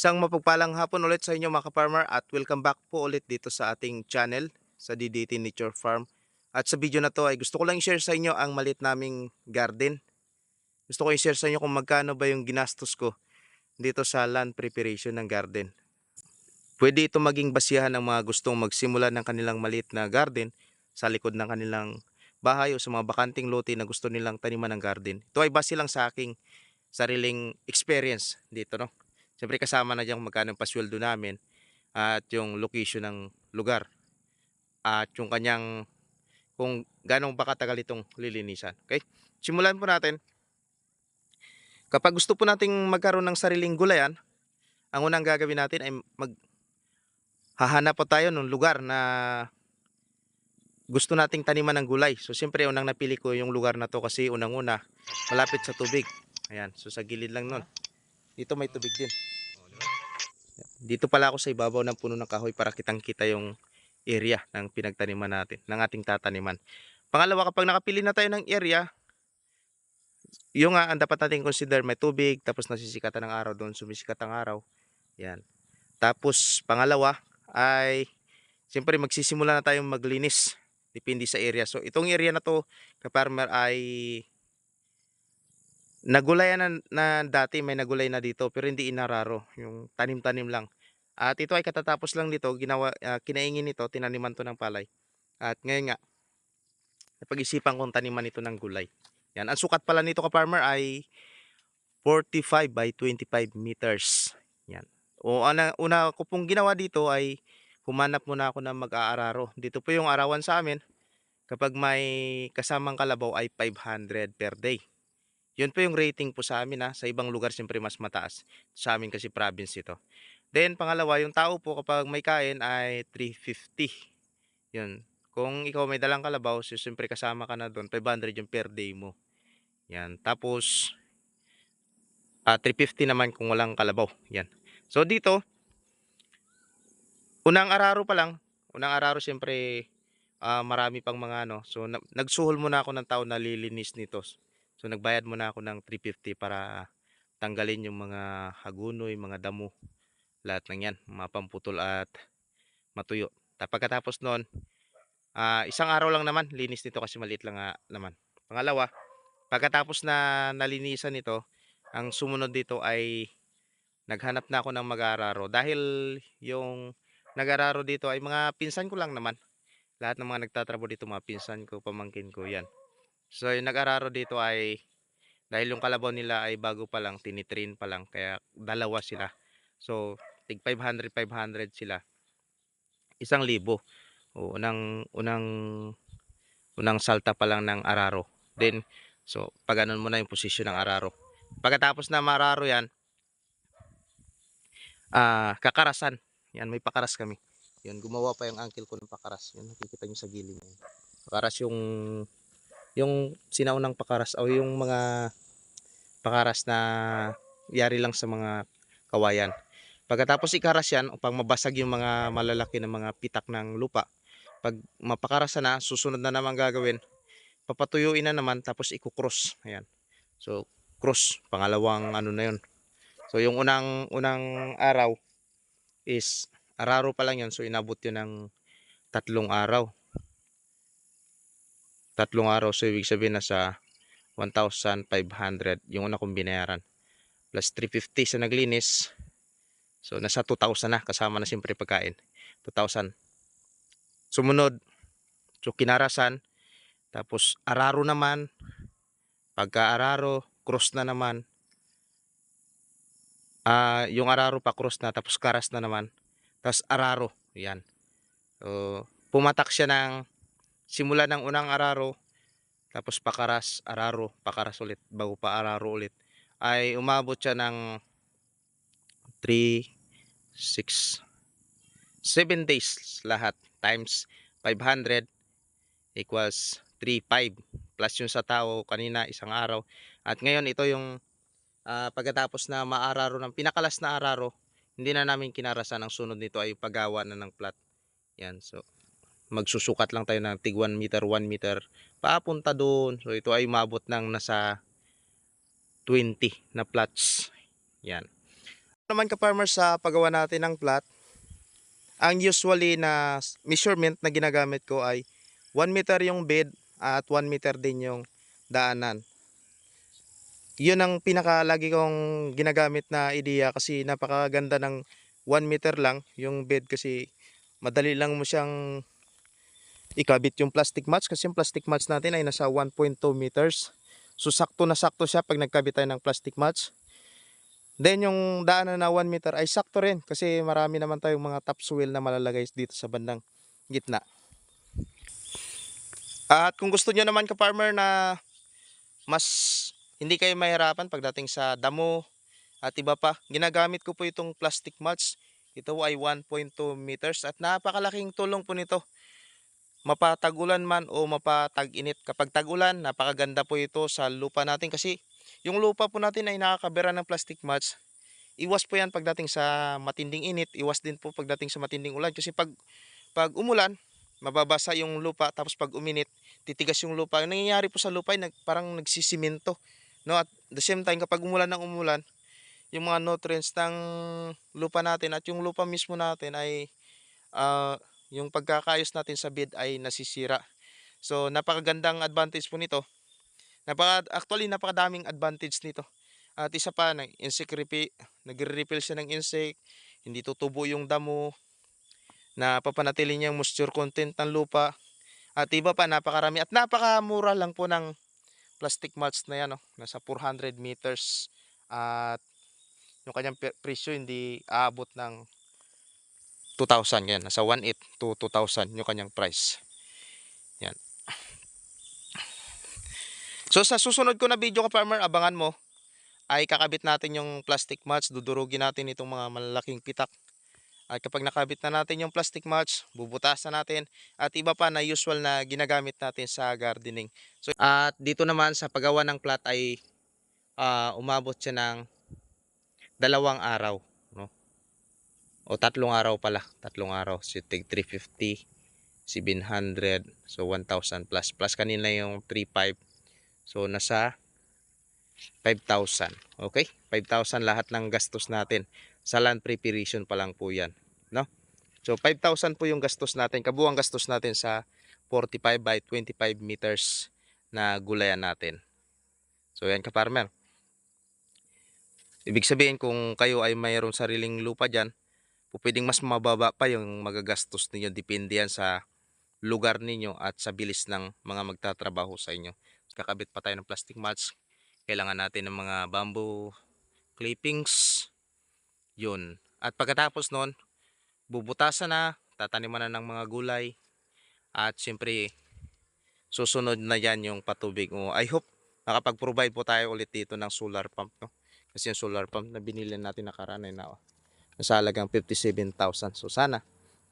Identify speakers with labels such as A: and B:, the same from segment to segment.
A: Isang mapagpalang hapon ulit sa inyo mga ka-farmer at welcome back po ulit dito sa ating channel sa DDT Nature Farm. At sa video na to ay gusto ko lang i-share sa inyo ang malit naming garden. Gusto ko i-share sa inyo kung magkano ba yung ginastos ko dito sa land preparation ng garden. Pwede ito maging basihan ng mga gustong magsimula ng kanilang maliit na garden sa likod ng kanilang bahay o sa mga bakanting lote na gusto nilang taniman ng garden. Ito ay base lang sa aking sariling experience dito, no? Siyempre kasama na dyan magkano yung pasweldo namin at yung location ng lugar at yung kanyang kung ganong ba katagal itong lilinisan. Okay? Simulan po natin. Kapag gusto po nating magkaroon ng sariling gulayan, ang unang gagawin natin ay mag hahanap po tayo ng lugar na gusto nating taniman ng gulay. So siyempre unang napili ko yung lugar na to kasi unang-una malapit sa tubig. Ayan, so sa gilid lang nun. Dito may tubig din. Dito pala ako sa ibabaw ng puno ng kahoy para kitang-kita yung area ng pinagtaniman natin, ng ating tataniman. Pangalawa, kapag nakapili na tayo ng area, yung nga, ang dapat natin consider may tubig, tapos nasisikatan ng araw doon, sumisikat ang araw. Yan. Tapos, pangalawa, ay, siyempre magsisimula na tayong maglinis. Depende sa area. So, itong area na to, ka-farmer, ay nagulayan na, na dati, may nagulay na dito, pero hindi inararo. Yung tanim-tanim lang. At ito ay katatapos lang dito, ginawa, ah, kinaingin nito, tinaniman to ng palay. At ngayon nga, napag-isipan kong taniman ito ng gulay. Yan, ang sukat pala nito ka-farmer ay 45 by 25 meters. Yan. O ana, una ko pong ginawa dito ay humanap muna ako ng mag-aararo. Dito po yung arawan sa amin. Kapag may kasamang kalabaw ay 500 per day. Yun po yung rating po sa amin ha. Sa ibang lugar siyempre mas mataas. Sa amin kasi province ito. Then pangalawa, yung tao po kapag may kain ay 350. Yun. Kung ikaw may dalang kalabaw, so siyempre kasama ka na doon, 500 yung per day mo. Yan. Tapos, ah 350 naman kung walang kalabaw. Yan. So dito, unang araro pa lang, unang araro siyempre ah, marami pang mga ano. So na- nagsuhol muna ako ng tao na lilinis nito. So nagbayad muna ako ng 350 para tanggalin yung mga hagunoy, mga damo, lahat ng yan, mga pamputol at matuyo. Tapos pagkatapos noon, ah, isang araw lang naman, linis nito kasi maliit lang nga naman. Pangalawa, pagkatapos na nalinisan ito, ang sumunod dito ay naghanap na ako ng mag-aararo dahil yung nag-aararo dito ay mga pinsan ko lang naman. Lahat ng mga nagtatrabaho dito mga pinsan ko, pamangkin ko, yan. So yung nag-aararo dito ay dahil yung kalabaw nila ay bago pa lang, tinitrain pa lang, kaya dalawa sila. So tig 500 500 sila. Isang libo. O unang unang unang salta pa lang ng araro. Then so pag ganun mo na yung posisyon ng araro. Pagkatapos na mararo yan, ah kakarasan. Yan, may pakaras kami. Yan, gumawa pa yung uncle ko ng pakaras. Yan, nakikita nyo sa gilid niya. Pakaras yung, yung sinaunang pakaras o yung mga pakaras na yari lang sa mga kawayan. Pagkatapos ikaras yan, upang mabasag yung mga malalaki na mga pitak ng lupa. Pag mapakarasan na, susunod na naman gagawin, papatuyuin na naman, tapos ikukross. Ayan. So, cross, pangalawang ano na yun. So, yung unang, unang araw, is araro pa lang yun. So inabot yun ng tatlong araw. Tatlong araw. So ibig sabihin na sa 1,500 yung una kong binayaran. Plus 350 sa naglinis. So nasa 2,000 na kasama na siyempre pagkain. 2,000. Sumunod. So kinarasan. Tapos araro naman. Pagka araro, cross na naman. Ah, yung araro pa cross na tapos karas na naman. Tapos araro, 'yan. So, pumatak siya ng simula ng unang araro tapos pakaras, araro, pakaras ulit, bago pa araro ulit. Ay umabot siya ng 3 6 7 days lahat times 500 equals 3.5 plus yung sa tao kanina isang araw at ngayon ito yung ah, pagkatapos na maararo ng pinakalas na araro, hindi na namin kinarasan. Ang sunod nito ay paggawa na ng plat. Yan, so magsusukat lang tayo ng tig 1 meter, 1 meter, papunta doon. So ito ay mabot ng nasa 20 na plots. Yan. Naman ka-farmer sa paggawa natin ng plat, ang usually na measurement na ginagamit ko ay 1 meter yung bed at 1 meter din yung daanan. Yun ang pinaka lagi kong ginagamit na ideya kasi napakaganda ng 1 meter lang yung bed kasi madali lang mo siyang ikabit yung plastic mats kasi yung plastic mats natin ay nasa 1.2 meters. So sakto na sakto siya pag nagkabit tayo ng plastic mats. Then yung daanan na 1 meter ay sakto rin kasi marami naman tayong mga topsoil na malalagay dito sa bandang gitna. At kung gusto niyo naman ka-farmer na mas hindi kayo mahirapan pagdating sa damo at iba pa, ginagamit ko po itong plastic mulch. Ito ay 1.2 meters at napakalaking tulong po nito. Mapatag-ulan man o mapatag-init. Kapag tag-ulan, napakaganda po ito sa lupa natin kasi yung lupa po natin ay nakakabera ng plastic mulch. Iwas po yan pagdating sa matinding init, iwas din po pagdating sa matinding ulan kasi pag pag umulan, mababasa yung lupa tapos pag uminit, titigas yung lupa. Ang nangyayari po sa lupa ay nag, parang nagsisiminto. No? At the same time kapag umulan ng umulan, yung mga nutrients ng lupa natin at yung lupa mismo natin ay ah, yung pagkakayos natin sa bed ay nasisira. So napakagandang advantage po nito. Napaka actually napakadaming advantage nito. At isa pa, nag insect repi, nagre-refill siya ng insect, hindi tutubo yung damo, na papanatili niya yung moisture content ng lupa. At iba pa, napakarami. At napakamura lang po ng plastic mulch na yan. Oh. Nasa 400 meters. At yung kanyang presyo hindi aabot ng 2,000. Yan. Nasa 1.8 to 2,000 yung kanyang price. So sa susunod ko na video ka farmer, abangan mo ay kakabit natin yung plastic mulch, dudurugin natin itong mga malalaking pitak. At kapag nakabit na natin yung plastic mulch, bubutasan natin at iba pa na usual na ginagamit natin sa gardening. So at dito naman sa paggawa ng plat ay ah, umabot siya ng dalawang araw, no? O tatlong araw pala, tatlong araw. So tig 350, 700, so 1,000 plus. Plus kanina yung 3,500. So nasa 5,000. Okay? 5,000 lahat ng gastos natin. Sa land preparation pa lang po yan. No? So 5,000 po yung gastos natin. Kabuang gastos natin sa 45 by 25 meters na gulayan natin. So yan ka farmer. Ibig sabihin kung kayo ay mayroong sariling lupa dyan, pwedeng mas mababa pa yung magagastos ninyo. Depende yan sa lugar ninyo at sa bilis ng mga magtatrabaho sa inyo. Kakabit pa tayo ng plastic mulch. Kailangan natin ng mga bamboo clippings. Yun. At pagkatapos nun, bubutasan na, tataniman na ng mga gulay. At siyempre, susunod na yan yung patubig. O, I hope nakapag-provide po tayo ulit dito ng solar pump. No? Kasi yung solar pump na binili natin nakaraan ay na, nasa halagang 57,000. So sana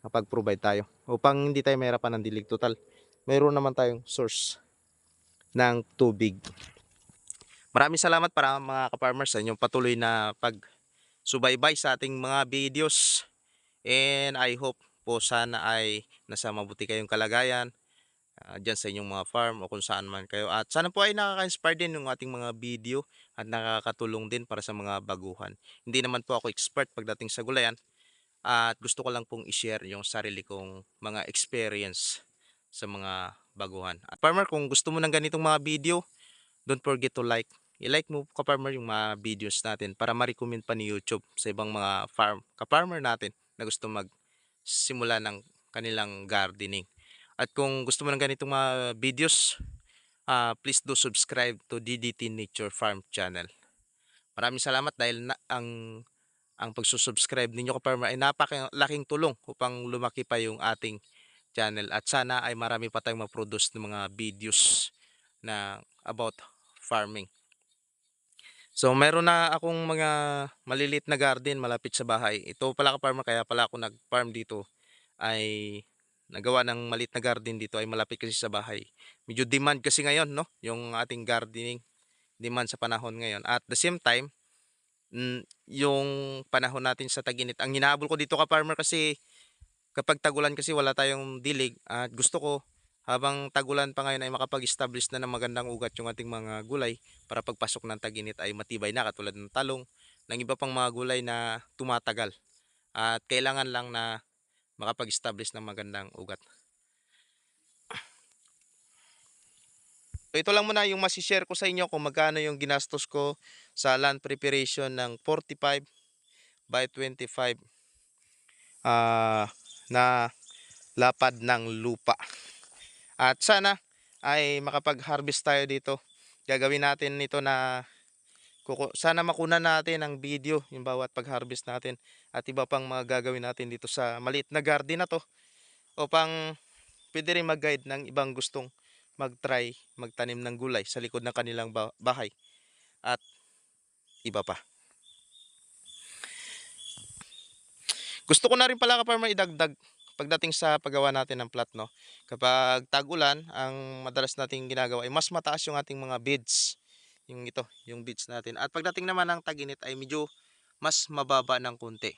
A: nakapag-provide tayo upang hindi tayo mahirapan ng dilig total. Mayroon naman tayong source ng tubig. Maraming salamat para mga ka-farmers sa inyong patuloy na pag-subaybay sa ating mga videos. And I hope po sana ay nasa mabuti kayong kalagayan uh, dyan sa inyong mga farm o kung saan man kayo. At sana po ay nakaka-inspire din yung ating mga video at nakakatulong din para sa mga baguhan. Hindi naman po ako expert pagdating sa gulayan at gusto ko lang pong i-share yung sarili kong mga experience sa mga baguhan. At farmer, kung gusto mo ng ganitong mga video, don't forget to like. I-like mo ka-farmer yung mga videos natin para ma-recommend pa ni YouTube sa ibang mga farm ka-farmer natin na gusto magsimula ng kanilang gardening. At kung gusto mo ng ganitong mga videos, ah, please do subscribe to DDT Nature Farm channel. Maraming salamat dahil na, ang ang pagsusubscribe ninyo ka-farmer ay napakalaking tulong upang lumaki pa yung ating channel at sana ay marami pa tayong ma-produce ng mga videos na about farming. So meron na akong mga malilit na garden malapit sa bahay. Ito pala ka farmer kaya pala ako nag-farm dito ay nagawa ng maliit na garden dito ay malapit kasi sa bahay. Medyo demand kasi ngayon no, yung ating gardening demand sa panahon ngayon. At the same time, mm, yung panahon natin sa taginit. Ang hinahabol ko dito ka farmer kasi kapag tagulan kasi wala tayong dilig at gusto ko habang tagulan pa ngayon ay makapag-establish na ng magandang ugat yung ating mga gulay para pagpasok ng taginit ay matibay na katulad ng talong, ng iba pang mga gulay na tumatagal. At kailangan lang na makapag-establish ng magandang ugat. So, ito lang muna yung masishare ko sa inyo kung magkano yung ginastos ko sa land preparation ng 45 by 25 ah na lapad ng lupa. At sana ay makapag-harvest tayo dito. Gagawin natin nito na sana makuna natin ang video yung bawat pag-harvest natin at iba pang mga gagawin natin dito sa maliit na garden na to upang pwede rin mag-guide ng ibang gustong mag-try magtanim ng gulay sa likod ng kanilang ba- bahay at iba pa. Gusto ko na rin pala ka-farmer idagdag pagdating sa paggawa natin ng plat no. Kapag tag-ulan, ang madalas nating ginagawa ay mas mataas yung ating mga beds. Yung ito, yung beds natin. At pagdating naman ng tag-init ay medyo mas mababa ng konti.